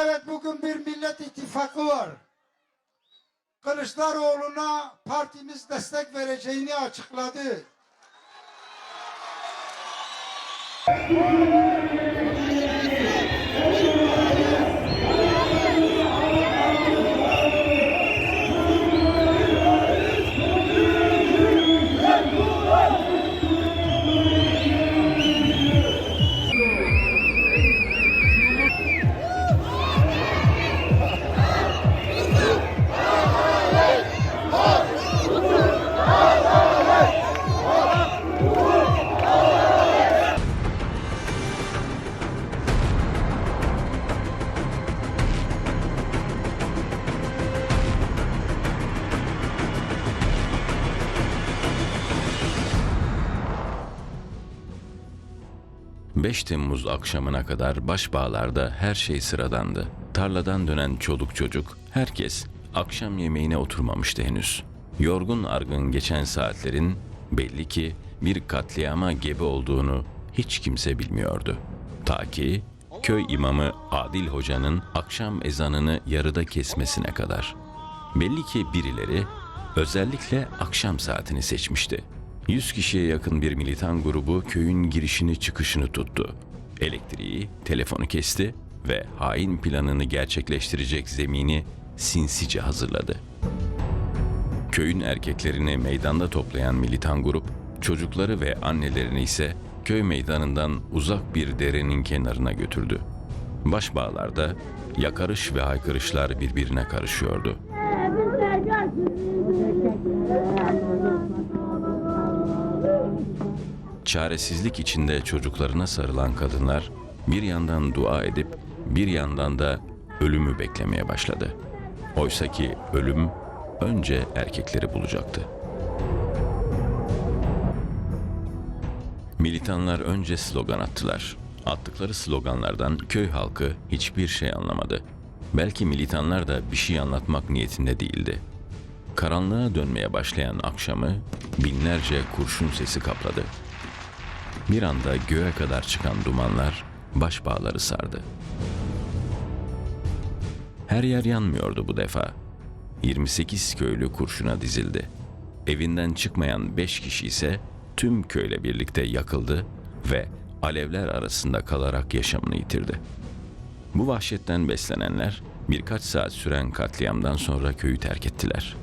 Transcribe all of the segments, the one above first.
Evet bugün bir millet ittifakı var. Kılıçdaroğlu'na partimiz destek vereceğini açıkladı. ...5 Temmuz akşamına kadar başbağlarda her şey sıradandı. Tarladan dönen çoluk çocuk, herkes akşam yemeğine oturmamıştı henüz. Yorgun argın geçen saatlerin belli ki bir katliama gebe olduğunu hiç kimse bilmiyordu. Ta ki köy imamı Adil Hoca'nın akşam ezanını yarıda kesmesine kadar. Belli ki birileri özellikle akşam saatini seçmişti. 100 kişiye yakın bir militan grubu köyün girişini çıkışını tuttu. Elektriği, telefonu kesti ve hain planını gerçekleştirecek zemini sinsice hazırladı. Köyün erkeklerini meydanda toplayan militan grup, çocukları ve annelerini ise köy meydanından uzak bir derenin kenarına götürdü. Başbağlarda yakarış ve haykırışlar birbirine karışıyordu. Çaresizlik içinde çocuklarına sarılan kadınlar bir yandan dua edip bir yandan da ölümü beklemeye başladı. Oysaki ölüm önce erkekleri bulacaktı. Militanlar önce slogan attılar. Attıkları sloganlardan köy halkı hiçbir şey anlamadı. Belki militanlar da bir şey anlatmak niyetinde değildi. Karanlığa dönmeye başlayan akşamı binlerce kurşun sesi kapladı. Bir anda göğe kadar çıkan dumanlar başbağları sardı. Her yer yanmıyordu bu defa. 28 köylü kurşuna dizildi. Evinden çıkmayan 5 kişi ise tüm köyle birlikte yakıldı ve alevler arasında kalarak yaşamını yitirdi. Bu vahşetten beslenenler birkaç saat süren katliamdan sonra köyü terk ettiler.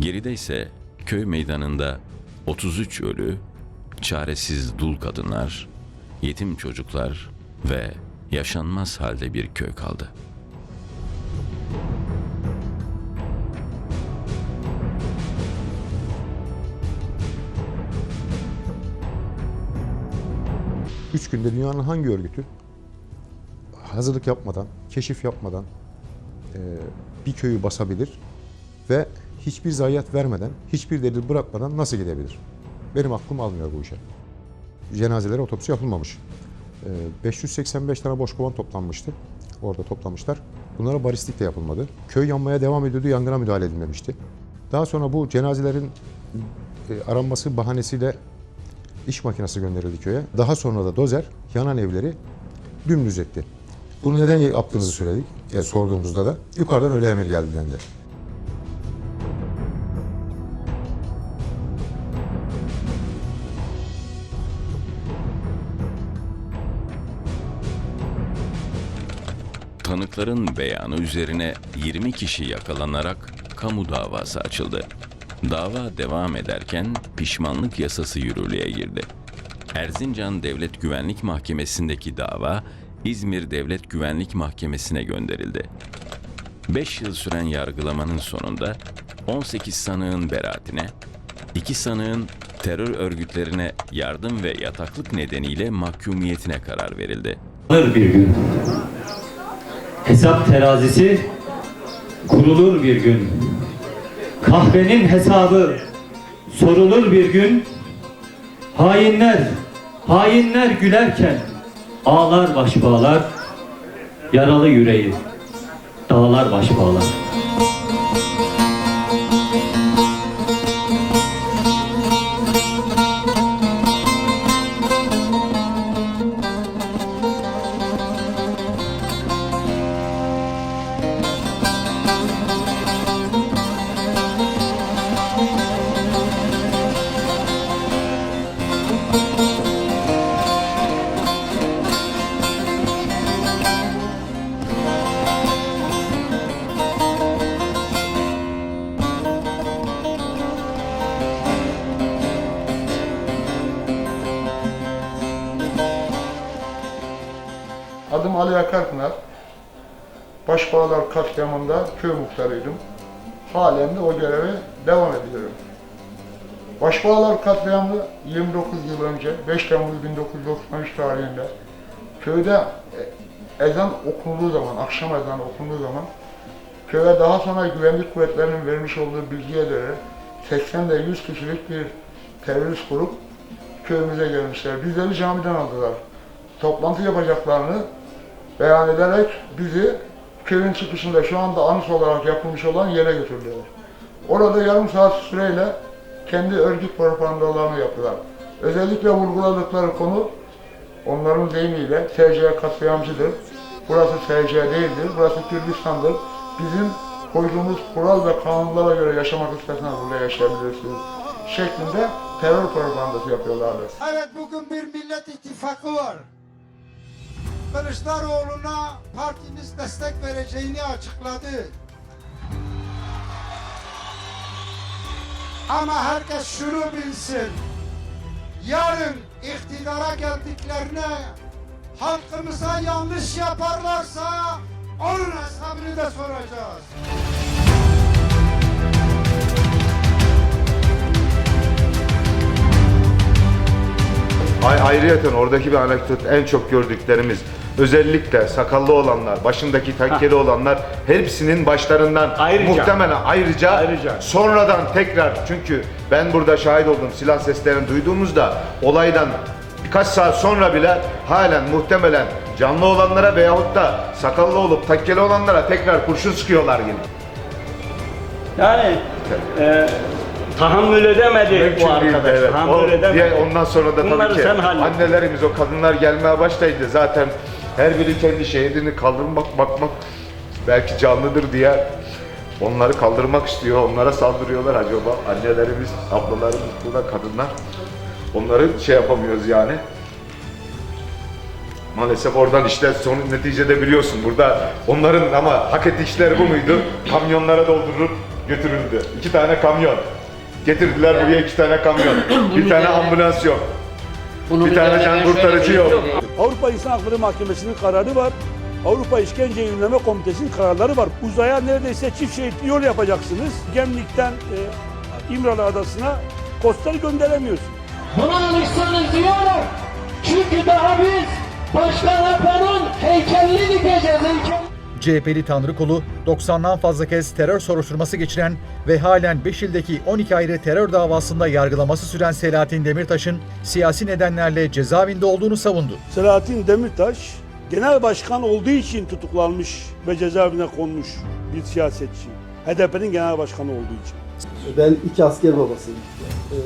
Geride ise köy meydanında 33 ölü, çaresiz dul kadınlar, yetim çocuklar ve yaşanmaz halde bir köy kaldı. Üç günde dünyanın hangi örgütü hazırlık yapmadan, keşif yapmadan e, bir köyü basabilir ve hiçbir zayiat vermeden, hiçbir delil bırakmadan nasıl gidebilir? Benim aklım almıyor bu işe. Cenazelere otopsi yapılmamış. E, 585 tane boş kovan toplanmıştı. Orada toplamışlar. Bunlara baristik de yapılmadı. Köy yanmaya devam ediyordu, yangına müdahale edilmemişti. Daha sonra bu cenazelerin e, aranması bahanesiyle iş makinesi gönderildi köye. Daha sonra da dozer yanan evleri dümdüz etti. Bunu neden yaptığınızı söyledik. Ya sorduğumuzda da yukarıdan öyle emir geldi dendi. Tanıkların beyanı üzerine 20 kişi yakalanarak kamu davası açıldı. Dava devam ederken pişmanlık yasası yürürlüğe girdi. Erzincan Devlet Güvenlik Mahkemesi'ndeki dava İzmir Devlet Güvenlik Mahkemesi'ne gönderildi. 5 yıl süren yargılamanın sonunda 18 sanığın beraatine, 2 sanığın terör örgütlerine yardım ve yataklık nedeniyle mahkumiyetine karar verildi. Bir gün. Hesap terazisi kurulur bir gün. Kahvenin hesabı sorulur bir gün. Hainler, hainler gülerken ağlar baş bağlar. Yaralı yüreği dağlar baş bağlar. Ali Yakarpınar, Başbağlar katliamında köy muhtarıydım. Halen de o göreve devam ediyorum. Başbağlar katliamı 29 yıl önce, 5 Temmuz 1993 tarihinde köyde ezan okunduğu zaman, akşam ezanı okunduğu zaman köye daha sonra güvenlik kuvvetlerinin vermiş olduğu bilgiye göre 80 ile 100 kişilik bir terörist grup köyümüze gelmişler. Bizleri camiden aldılar. Toplantı yapacaklarını beyan ederek bizi köyün çıkışında şu anda anıs olarak yapılmış olan yere götürdüler. Orada yarım saat süreyle kendi örgüt propagandalarını yaptılar. Özellikle vurguladıkları konu onların deyimiyle SC katliamcıdır. Burası SC değildir, burası Kürdistan'dır. Bizim koyduğumuz kural ve kanunlara göre yaşamak isterseniz burada yaşayabilirsiniz. Şeklinde terör propagandası yapıyorlardı. Evet bugün bir millet ittifakı var. Kılıçdaroğlu'na partimiz destek vereceğini açıkladı. Ama herkes şunu bilsin. Yarın iktidara geldiklerine halkımıza yanlış yaparlarsa onun hesabını da soracağız. Ay ayrıyeten oradaki bir anekdot en çok gördüklerimiz özellikle sakallı olanlar, başındaki takkeli olanlar hepsinin başlarından Ayrıca. muhtemelen ayrıca, Ayrıca. sonradan tekrar çünkü ben burada şahit oldum silah seslerini duyduğumuzda olaydan birkaç saat sonra bile halen muhtemelen canlı olanlara veyahut da sakallı olup takkeli olanlara tekrar kurşun sıkıyorlar yine. Yani e, tahammül edemedi Mümkün bu arkadaş. evet. Tahammül O- edemedi. diye ondan sonra da Bunları tabii ki annelerimiz o kadınlar gelmeye başlayınca zaten her biri kendi şehidini kaldırmak bakmak belki canlıdır diye onları kaldırmak istiyor. Onlara saldırıyorlar acaba. Annelerimiz, ablalarımız burada kadınlar. Onları şey yapamıyoruz yani. Maalesef oradan işte son neticede biliyorsun burada onların ama hak ettikleri bu muydu? Kamyonlara doldurup götürüldü. İki tane kamyon. Getirdiler buraya iki tane kamyon. bir tane ambulans yok. bir tane can kurtarıcı yok. Avrupa İnsan Hakları Mahkemesi'nin kararı var. Avrupa İşkence Önleme Komitesi'nin kararları var. Uzaya neredeyse çift şeritli yol yapacaksınız. Gemlik'ten e, İmralı Adası'na kostları gönderemiyorsunuz. Buna alışsanız diyorum. Çünkü daha biz Başkan Apo'nun heykelini dikeceğiz heykel. CHP'li Tanrı Kolu 90'dan fazla kez terör soruşturması geçiren ve halen 5 ildeki 12 ayrı terör davasında yargılaması süren Selahattin Demirtaş'ın siyasi nedenlerle cezaevinde olduğunu savundu. Selahattin Demirtaş genel başkan olduğu için tutuklanmış ve cezaevine konmuş bir siyasetçi. HDP'nin genel başkanı olduğu için. Ben iki asker babasıyım. Ee,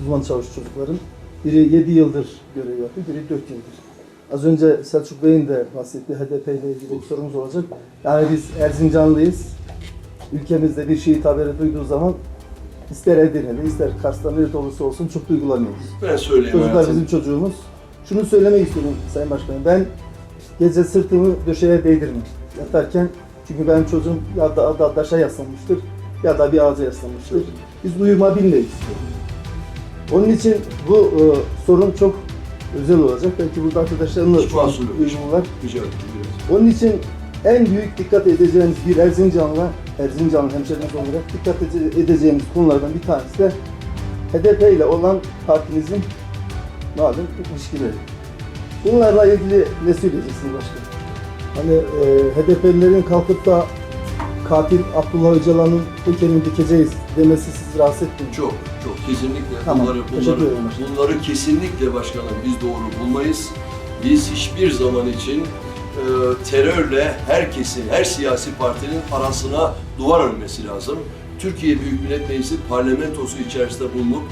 uzman çavuş çocukların. Biri 7 yıldır görev yapıyor, biri 4 yıldır. Az önce Selçuk Bey'in de bahsettiği HDP ile ilgili bir sorumuz olacak. Yani biz Erzincanlıyız. Ülkemizde bir şehit haberi duyduğu zaman ister Edirne'de ister Kars'ta nerede olursa olsun çok duygulanıyoruz. Ben söyleyeyim Çocuklar hayatım. bizim çocuğumuz. Şunu söylemek istiyorum Sayın Başkanım. Ben gece sırtımı döşeye değdirmem yatarken. Çünkü benim çocuğum ya da, da taşa yaslanmıştır ya da bir ağaca yaslanmıştır. Biz uyuma bilmeyiz. Onun için bu e, sorun çok özel olacak. Belki burada arkadaşlarımla ederim. Onun için en büyük dikkat edeceğimiz bir Erzincanlı, Erzincanlı hemşehrimiz olarak dikkat ede- edeceğimiz konulardan bir tanesi de HDP ile olan partimizin malum ilişkileri. Bunlarla ilgili ne söyleyeceksiniz başkanım? Hani e, HDP'lilerin kalkıp da katil Abdullah Öcalan'ın heykelini dikeceğiz demesi sizi rahatsız etmiyor. mu? Çok, çok. Kesinlikle Tamam, bunları, bunları, bunları kesinlikle başkanım biz doğru bulmayız. Biz hiçbir zaman için e, terörle herkesin, her siyasi partinin arasına duvar örmesi lazım. Türkiye Büyük Millet Meclisi parlamentosu içerisinde bulunup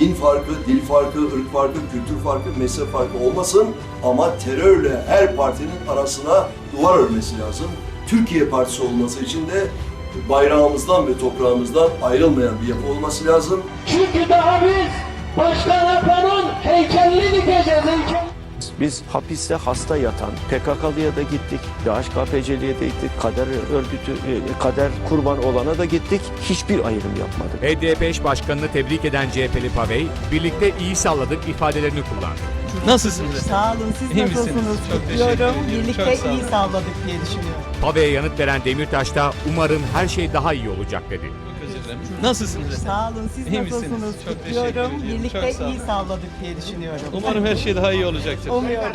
din farkı, dil farkı, ırk farkı, kültür farkı, mezhep farkı olmasın ama terörle her partinin arasına duvar örmesi lazım. Türkiye Partisi olması için de bayrağımızdan ve toprağımızdan ayrılmayan bir yapı olması lazım. Çünkü daha biz Başkan Apo'nun heykelini dikeceğiz heykel. Biz hapiste hasta yatan PKK'lıya da gittik, DHKPC'liye de gittik, kader örgütü, e, kader kurban olana da gittik. Hiçbir ayrım yapmadık. HDP eş başkanını tebrik eden CHP'li Pavey, birlikte iyi salladık ifadelerini kullandı. Nasılsınız? Sağ olun. Siz İyi nasılsınız? misiniz? Çok teşekkür ediyorum. Birlikte Çok sağ iyi olun. sağladık diye düşünüyorum. Pavey'e yanıt veren Demirtaş da umarım her şey daha iyi olacak dedi. Nasılsınız? Sağ olun. Siz İyi misiniz? nasılsınız? Çok teşekkür Kutluyorum. ediyorum. Birlikte Çok sağ olun. iyi sağladık diye düşünüyorum. Umarım her şey daha iyi olacaktır. Umuyorum.